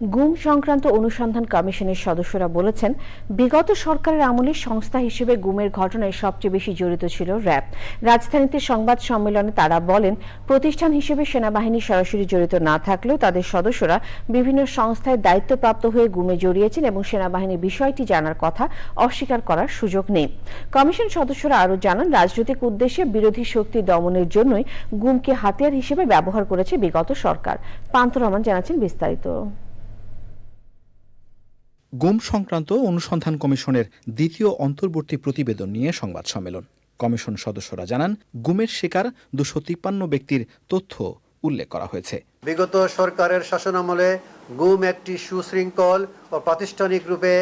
গুম সংক্রান্ত অনুসন্ধান কমিশনের সদস্যরা বলেছেন, বিগত সরকারের আমলে সংস্থা হিসেবে গুমের ঘটনায় সবচেয়ে বেশি জড়িত ছিল র্যাব। রাজধানীতে সংবাদ সম্মেলনে তারা বলেন, প্রতিষ্ঠান হিসেবে সেনাবাহিনী সরাসরি জড়িত না থাকলেও তাদের সদস্যরা বিভিন্ন সংস্থায় দায়িত্বপ্রাপ্ত হয়ে গুমে জড়িয়েছেন এবং সেনাবাহিনী বিষয়টি জানার কথা অস্বীকার করার সুযোগ নেই। কমিশন সদস্যরা আরও জানান, রাজনৈতিক উদ্দেশ্যে বিরোধী শক্তি দমনের জন্যই গুমকে হাতিয়ার হিসেবে ব্যবহার করেছে বিগত সরকার। পান্তুর রহমান জানাচ্ছেন বিস্তারিত। গুম সংক্রান্ত অনুসন্ধান কমিশনের দ্বিতীয় অন্তর্বর্তী প্রতিবেদন নিয়ে সংবাদ সম্মেলন। কমিশন সদস্যরা জানান, গুমের শিকার দুশো তিপ্পান্ন ব্যক্তির তথ্য উল্লেখ করা হয়েছে। বিগত সরকারের শাসনামলে গুম একটি সুশৃঙ্খল ও প্রাতিষ্ঠানিক রূপে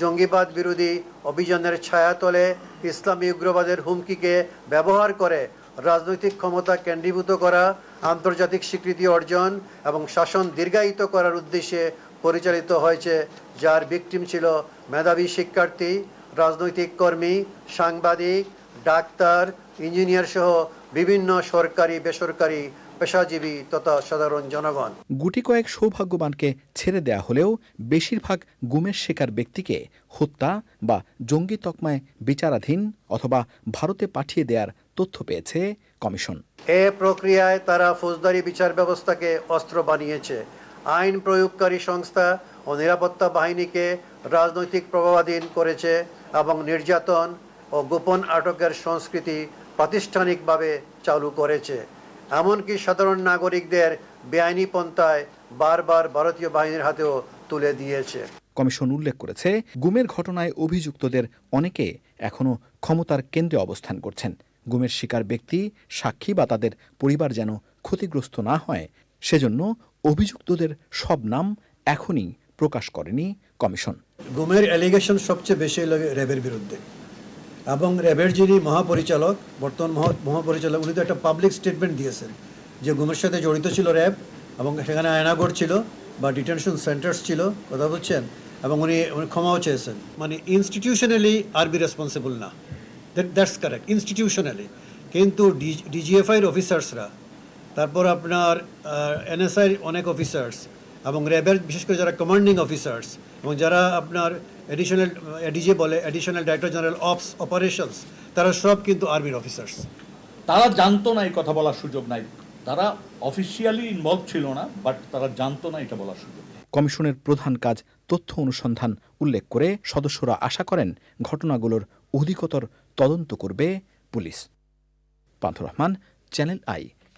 জঙ্গিবাদ বিরোধী অভিযানের ছায়াতলে ইসলামী উগ্রবাদের হুমকিকে ব্যবহার করে রাজনৈতিক ক্ষমতা কেন্দ্রীভূত করা, আন্তর্জাতিক স্বীকৃতি অর্জন এবং শাসন দীর্ঘায়িত করার উদ্দেশ্যে পরিচালিত হয়েছে যার ভিকটিম ছিল মেধাবী শিক্ষার্থী রাজনৈতিক কর্মী সাংবাদিক ডাক্তার ইঞ্জিনিয়ার সহ বিভিন্ন সরকারি বেসরকারি পেশাজীবী তথা সাধারণ জনগণ। গুটি কয়েক সৌভাগ্যবানকে ছেড়ে দেয়া হলেও বেশিরভাগ গুমের শিকার ব্যক্তিকে হত্যা বা জঙ্গি তকমায় বিচারাধীন অথবা ভারতে পাঠিয়ে দেওয়ার তথ্য পেয়েছে কমিশন। এ প্রক্রিয়ায় তারা ফৌজদারি বিচার ব্যবস্থাকে অস্ত্র বানিয়েছে। আইন প্রয়োগকারী সংস্থা ও নিরাপত্তা বাহিনীকে রাজনৈতিক প্রভাবাধীন করেছে এবং নির্যাতন ও গোপন আটকের সংস্কৃতি প্রাতিষ্ঠানিকভাবে চালু করেছে। এমনকি সাধারণ নাগরিকদের বেআইনি পন্থায় বারবার ভারতীয় বাহিনীর হাতেও তুলে দিয়েছে। কমিশন উল্লেখ করেছে, গুমের ঘটনায় অভিযুক্তদের অনেকে এখনও ক্ষমতার কেন্দ্রে অবস্থান করছেন। গুমের শিকার ব্যক্তি সাক্ষী বা তাদের পরিবার যেন ক্ষতিগ্রস্ত না হয়, সেজন্য অভিযুক্তদের সব নাম এখনই প্রকাশ করেনি কমিশন। গুমের অ্যালিগেশন সবচেয়ে বেশি লাগে র্যাবের বিরুদ্ধে। এবং র্যাবের যিনি মহাপরিচালক, বর্তমান মহা, মহাপরিচালক, উনি তো একটা পাবলিক স্টেটমেন্ট দিয়েছেন যে গুমের সাথে জড়িত ছিল র্যাব এবং সেখানে আয়নাগর ছিল বা ডিটেনশন সেন্টার্স ছিল, কথা বলছেন এবং উনি উনি ক্ষমাও চেয়েছেন। মানে ইনস্টিটিউশনালি আর বি রেসপন্সিবল না। দ্যাটস কারেক্ট ইনস্টিটিউশনালি কিন্তু ডিজিএফআইয়ের অফিসার্সরা তারপর আপনার এনএসআই অনেক অফিসার্স এবং র্যাবের বিশেষ করে যারা কমান্ডিং অফিসার্স এবং যারা আপনার এডিশনাল এডিজে বলে additional director general of operations তারা সব কিন্তু আর্মির অফিসার্স তারা জানতো না এই কথা বলার সুযোগ নাই। তারা অফিসিয়ালি ইনভলভ ছিল না বাট তারা জানতো না এটা বলার সুযোগ কমিশনের প্রধান কাজ তথ্য অনুসন্ধান উল্লেখ করে সদস্যরা আশা করেন ঘটনাগুলোর অধিকতর তদন্ত করবে police. Panthur Rahman channel I.